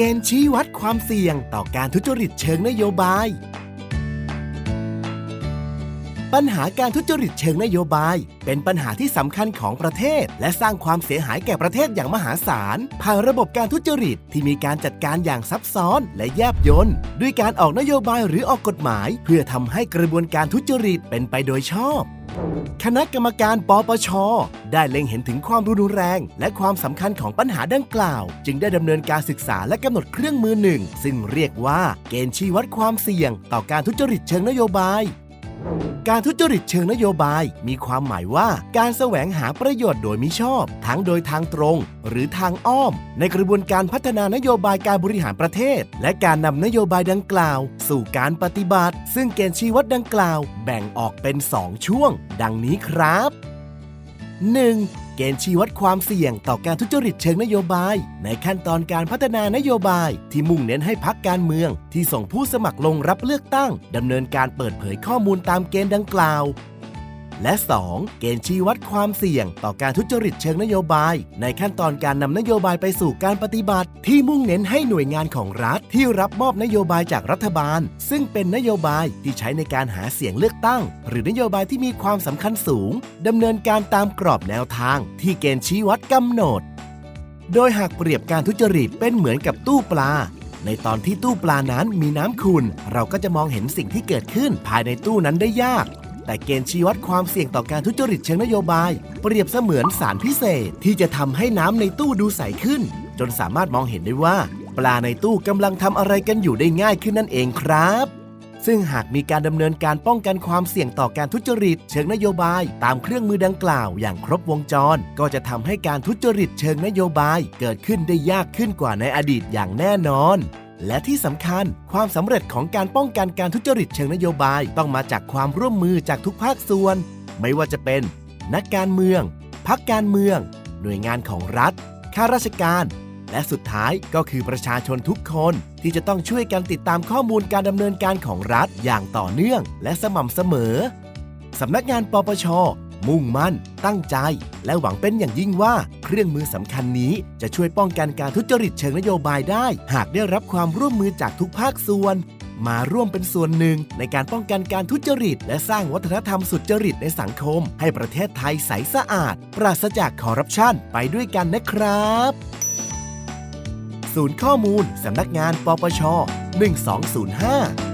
เกณฑ์ชี้วัดความเสี่ยงต่อการทุจริตเชิงนโยบาย ปัญหาการทุจริตเชิงนโยบาย เป็นปัญหาที่สำคัญของประเทศ และสร้างความเสียหายแก่ประเทศอย่างมหาศาล ผ่านระบบการทุจริตที่มีการจัดการอย่างซับซ้อนและแยบยลด้วยการออกนโยบายหรือออกกฎหมาย เพื่อทำให้กระบวนการทุจริตเป็นไปโดยชอบคณะกรรมการปปช ได้เล็งเห็นถึงความรุนแรง และความสำคัญของปัญหาดังกล่าว จึงได้ดำเนินการศึกษาและกำหนดเครื่องมือหนึ่ง ซึ่งเรียกว่าเกณฑ์ชี้วัดความเสี่ยง ต่อการทุจริตเชิงนโยบาย การทุจริตเชิงนโยบายมีความหมายว่าการแสวงหาประโยชน์โดยมิชอบ ทั้งโดยทางตรง หรือทางอ้อม ในกระบวนการพัฒนานโยบายการบริหารประเทศ และการนำนโยบายดังกล่าว สู่การปฏิบัติ ซึ่งเกณฑ์ชี้วัดดังกล่าว แบ่งออกเป็น 2 ช่วง ดังนี้ครับ 1. เกณฑ์ชี้วัดความเสี่ยงต่อการทุจริตเชิงนโยบาย ในขั้นตอนการพัฒนานโยบาย ที่มุ่งเน้นให้พักการเมือง ที่ส่งผู้สมัครลงรับเลือกตั้งดำเนินการเปิดเผยข้อมูลตามเกณฑ์ดังกล่าว และ 2. เกณฑ์ชี้วัดความเสี่ยง ต่อการทุจริตเชิงนโยบาย ในขั้นตอนการนำนโยบายไปสู่การปฏิบัติ ที่มุ่งเน้นให้หน่วยงานของรัฐที่รับมอบนโยบายจากรัฐบาล ซึ่งเป็นนโยบายที่ใช้ในการหาเสียงเลือกตั้ง หรือนโยบายที่มีความสำคัญสูงดำเนินการตามกรอบแนวทาง ที่เกณฑ์ชี้วัดกำหนด โดยหากเปรียบการทุจริตเป็นเหมือนกับตู้ปลาในตอนที่ตู้ปลานั้นมีน้ำขุ่นเราก็จะมองเห็นสิ่งที่เกิดขึ้นภายในตู้นั้นได้ยาก แต่เกณฑ์ชี้วัดความเสี่ยงต่อการทุจริตเชิงนโยบาย เปรียบเสมือนสารพิเศษที่จะทำให้น้ำในตู้ดูใสขึ้น จนสามารถมองเห็นได้ว่า ปลาในตู้กำลังทำอะไรกันอยู่ได้ง่ายขึ้นนั่นเองครับ ซึ่งหากมีการดำเนินการป้องกันความเสี่ยงต่อการทุจริต เชิงนโยบาย ตามเครื่องมือดังกล่าวอย่างครบวงจร ก็จะทำให้การทุจริตเชิงนโยบาย เกิดขึ้นได้ยากขึ้นกว่าในอดีตอย่างแน่นอน และที่สำคัญ ความสำเร็จของการป้องกันการทุจริตเชิงนโยบายต้องมาจากความร่วมมือจากทุกภาคส่วน ไม่ว่าจะเป็น นักการเมืองพักการเมือง หน่วยงานของรัฐ ข้าราชการ และสุดท้ายก็คือประชาชนทุกคนที่จะต้องช่วยกันติดตามข้อมูลการดำเนินการของรัฐอย่างต่อเนื่อง และสม่ำเสมอสำนักงานปปช มุ่งมั่น ตั้งใจ และหวังเป็นอย่างยิ่งว่า เครื่องมือสำคัญนี้จะช่วยป้องกันการทุจริตเชิงนโยบายได้ หากได้รับความร่วมมือจากทุกภาคส่วน มาร่วมเป็นส่วนหนึ่งในการป้องกันการทุจริต และสร้างวัฒนธรรมสุจริตในสังคม ให้ประเทศไทยใสสะอาด ปราศจากคอร์รัปชันไปด้วยกันนะครับศูนย์ข้อมูลสำนักงานปปช 1205